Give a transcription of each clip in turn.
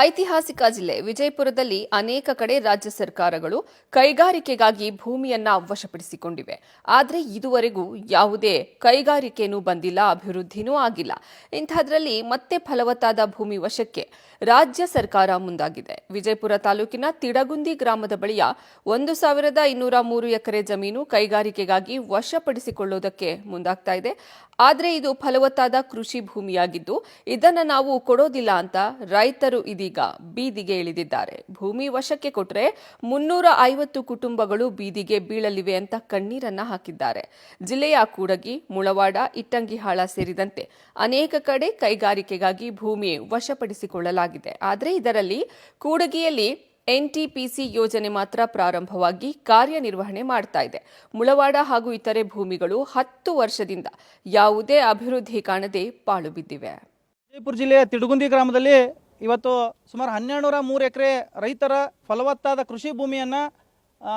ಐತಿಹಾಸಿಕ ಜಿಲ್ಲೆ ವಿಜಯಪುರದಲ್ಲಿ ಅನೇಕ ಕಡೆ ರಾಜ್ಯ ಸರ್ಕಾರಗಳು ಕೈಗಾರಿಕೆಗಾಗಿ ಭೂಮಿಯನ್ನ ವಶಪಡಿಸಿಕೊಂಡಿವೆ. ಆದರೆ ಇದುವರೆಗೂ ಯಾವುದೇ ಕೈಗಾರಿಕೆನೂ ಬಂದಿಲ್ಲ, ಅಭಿವೃದ್ಧಿನೂ ಆಗಿಲ್ಲ. ಇಂಥದ್ರಲ್ಲಿ ಮತ್ತೆ ಫಲವತ್ತಾದ ಭೂಮಿ ವಶಕ್ಕೆ ರಾಜ್ಯ ಸರ್ಕಾರ ಮುಂದಾಗಿದೆ. ವಿಜಯಪುರ ತಾಲೂಕಿನ ತಿಡಗುಂದಿ ಗ್ರಾಮದ ಬಳಿಯ ಒಂದು ಸಾವಿರದ ಇನ್ನೂರ ಮೂರು ಎಕರೆ ಜಮೀನು ಕೈಗಾರಿಕೆಗಾಗಿ ವಶಪಡಿಸಿಕೊಳ್ಳುವುದಕ್ಕೆ ಮುಂದಾಗ್ತಾ ಇದೆ. ಆದರೆ ಇದು ಫಲವತ್ತಾದ ಕೃಷಿ ಭೂಮಿಯಾಗಿದ್ದು ಇದನ್ನು ನಾವು ಕೊಡೋದಿಲ್ಲ ಅಂತ ರೈತರು ಇದೀಗ ಬೀದಿಗೆ ಇಳಿದಿದ್ದಾರೆ. ಭೂಮಿ ವಶಕ್ಕೆ ಕೊಟ್ರೆ ಮುನ್ನೂರ ಐವತ್ತು ಕುಟುಂಬಗಳು ಬೀದಿಗೆ ಬೀಳಲಿವೆ ಅಂತ ಕಣ್ಣೀರನ್ನ ಹಾಕಿದ್ದಾರೆ. ಜಿಲ್ಲೆಯ ಕೂಡಗಿ, ಮುಳವಾಡ, ಇಟ್ಟಂಗಿಹಾಳ ಸೇರಿದಂತೆ ಅನೇಕ ಕಡೆ ಕೈಗಾರಿಕೆಗಾಗಿ ಭೂಮಿ ವಶಪಡಿಸಿಕೊಳ್ಳಲಾಗಿದೆ. ಆದರೆ ಇದರಲ್ಲಿ ಕೂಡಗಿಯಲ್ಲಿ ಎನ್ಟಿಪಿಸಿ ಯೋಜನೆ ಮಾತ್ರ ಪ್ರಾರಂಭವಾಗಿ ಕಾರ್ಯನಿರ್ವಹಣೆ ಮಾಡ್ತಾ ಇದೆ. ಮುಳವಾಡ ಹಾಗೂ ಇತರೆ ಭೂಮಿಗಳು ಹತ್ತು ವರ್ಷದಿಂದ ಯಾವುದೇ ಅಭಿವೃದ್ಧಿ ಕಾಣದೆ ಪಾಳು ಬಿದ್ದಿವೆ. ವಿಜಯಪುರ ಜಿಲ್ಲೆಯ ತಿಡುಗುಂದಿ ಗ್ರಾಮದಲ್ಲಿ ಇವತ್ತು ಸುಮಾರು ಹನ್ನೆರಡು ನೂರ ಮೂರು ಎಕರೆ ರೈತರ ಫಲವತ್ತಾದ ಕೃಷಿ ಭೂಮಿಯನ್ನು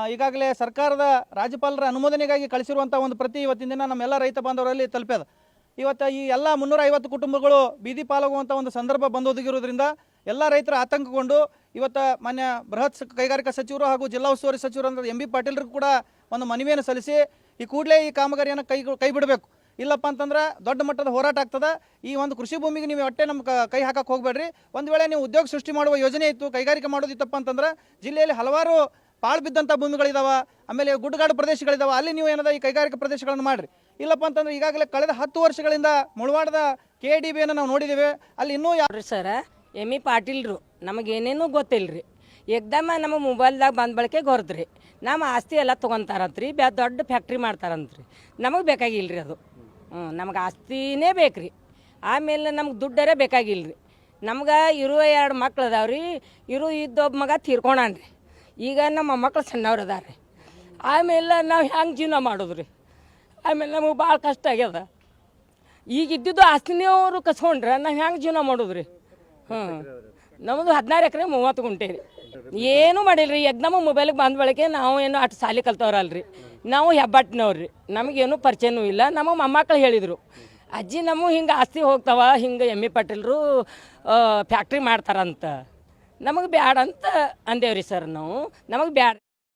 ಈಗಾಗಲೇ ಸರ್ಕಾರದ ರಾಜ್ಯಪಾಲರ ಅನುಮೋದನೆಗಾಗಿ ಕಳಿಸಿರುವಂಥ ಒಂದು ಪ್ರತಿ ಇವತ್ತಿನ ದಿನ ನಮ್ಮೆಲ್ಲ ರೈತ ಬಾಂಧವರಲ್ಲಿ ತಲುಪ್ಯದ. ಇವತ್ತು ಈ ಎಲ್ಲ ಮುನ್ನೂರ ಐವತ್ತು ಕುಟುಂಬಗಳು ಬೀದಿ ಪಾಲಾಗುವಂಥ ಒಂದು ಸಂದರ್ಭ ಬಂದೊದಗಿರೋದ್ರಿಂದ ಎಲ್ಲ ರೈತರು ಆತಂಕಗೊಂಡು ಇವತ್ತು ಮಾನ್ಯ ಬೃಹತ್ ಕೈಗಾರಿಕಾ ಸಚಿವರು ಹಾಗೂ ಜಿಲ್ಲಾ ಉಸ್ತುವಾರಿ ಸಚಿವರು ಅಂದರೆ ಎಂ ಬಿ ಪಾಟೀಲ್ರಿಗೂ ಕೂಡ ಒಂದು ಮನವಿಯನ್ನು ಸಲ್ಲಿಸಿ ಈ ಕೂಡಲೇ ಈ ಕಾಮಗಾರಿಯನ್ನು ಕೈ ಕೈ ಬಿಡಬೇಕು ಇಲ್ಲಪ್ಪ ಅಂತಂದ್ರೆ ದೊಡ್ಡ ಮಟ್ಟದ ಹೋರಾಟ ಆಗ್ತದೆ. ಈ ಒಂದು ಕೃಷಿ ಭೂಮಿಗೆ ನೀವು ಒಟ್ಟೆ ನಮ್ಮ ಕೈ ಹಾಕಕ್ಕೆ ಹೋಗಬೇಡ್ರಿ. ಒಂದು ವೇಳೆ ನೀವು ಉದ್ಯೋಗ ಸೃಷ್ಟಿ ಮಾಡುವ ಯೋಜನೆ ಇತ್ತು, ಕೈಗಾರಿಕೆ ಮಾಡೋದಿತ್ತಪ್ಪ ಅಂತಂದ್ರೆ ಜಿಲ್ಲೆಯಲ್ಲಿ ಹಲವಾರು ಪಾಳು ಬಿದ್ದಂಥ ಭೂಮಿಗಳಿದಾವ. ಆಮೇಲೆ ಗುಡ್ಡಗಾಡು ಪ್ರದೇಶಗಳಿದಾವ. ಅಲ್ಲಿ ನೀವು ಏನದ ಈ ಕೈಗಾರಿಕಾ ಪ್ರದೇಶಗಳನ್ನು ಮಾಡ್ರಿ. ಇಲ್ಲಪ್ಪ ಅಂತಂದ್ರೆ ಈಗಾಗಲೇ ಕಳೆದ ಹತ್ತು ವರ್ಷಗಳಿಂದ ಮುಳವಾಡದ ಕೆ ಡಿ ಬಿಯನ್ನು ನಾವು ನೋಡಿದ್ದೇವೆ ಅಲ್ಲಿ ಇನ್ನೂ ಯಾರು ಸರ್ ಎಂ ಇ ಪಾಟೀಲ್ರು ನಮಗೇನೇನೂ ಗೊತ್ತಿಲ್ಲರಿ ಎಕ್ದಮ್ಮ ನಮ್ಮ ಮೊಬೈಲ್ದಾಗ ಬಂದ ಬಳಕೆ ಗೊರದ್ರಿ. ನಮ್ಮ ಆಸ್ತಿ ಎಲ್ಲ ತೊಗೊಂತಾರಂತ್ರಿ, ಬ್ಯಾ ದೊಡ್ಡ ಫ್ಯಾಕ್ಟ್ರಿ ಮಾಡ್ತಾರಂತ್ರಿ. ನಮಗೆ ಬೇಕಾಗಿಲ್ರಿ ಅದು. ನಮಗೆ ಆಸ್ತಿನೇ ಬೇಕ್ರಿ. ಆಮೇಲೆ ನಮ್ಗೆ ದುಡ್ಡರೇ ಬೇಕಾಗಿಲ್ರಿ. ನಮ್ಗೆ ಇರುವ ಎರಡು ಮಕ್ಳು ಅದಾವ್ರಿ. ಇರು ಇದ್ದೊಬ್ಬ ಮಗ ತೀರ್ಕೊಂಡಾನ್ರಿ ಈಗ ನಮ್ಮ ಮಕ್ಳು ಸಣ್ಣವ್ರು ಅದಾರ ಆಮೇಲೆ ನಾವು ಹೆಂಗೆ ಜೀವನ ಮಾಡೋದು ರೀ ಆಮೇಲೆ ನಮಗೆ ಭಾಳ ಕಷ್ಟ ಆಗ್ಯದ. ಈಗ ಇದ್ದಿದ್ದು ಆಸ್ತಿನೇ ಅವರು ಕಸ್ಕೊಂಡ್ರೆ ನಾವು ಹೆಂಗೆ ಜೀವನ ಮಾಡೋದು ರೀ ಹ್ಞೂ ನಮ್ಮದು ಹದಿನಾರು ಎಕರೆ ಮೂವತ್ತು ಗುಂಟೆ ರೀ. ಏನೂ ಮಾಡಿಲ್ಲ ರೀ ಎಕ್ದಮ ಮೊಬೈಲಿಗೆ ಬಂದ ಬಳಿಕೆ ನಾವು ಏನು ಅಷ್ಟು ಸಾಲಿ ಕಲ್ತವ್ರಲ್ರಿ. ನಾವು ಹೆಬ್ಬಟ್ಟಿನವ್ರಿ. ನಮಗೇನು ಪರಿಚಯನೂ ಇಲ್ಲ. ನಮ್ಮ ಮೊಮ್ಮಕ್ಳು ಹೇಳಿದರು. ಅಜ್ಜಿ, ನಮ್ಮ ಹಿಂಗೆ ಆಸ್ತಿ ಹೋಗ್ತಾವ, ಹಿಂಗೆ ಎಮ್ಮೆ ಪಟೇಲ್ರು ಫ್ಯಾಕ್ಟ್ರಿ ಮಾಡ್ತಾರಂತ. ನಮಗೆ ಬ್ಯಾಡ ಅಂತ ಅಂದೇವ್ರಿ ಸರ್ ನಾವು. ನಮಗೆ ಬ್ಯಾಡ.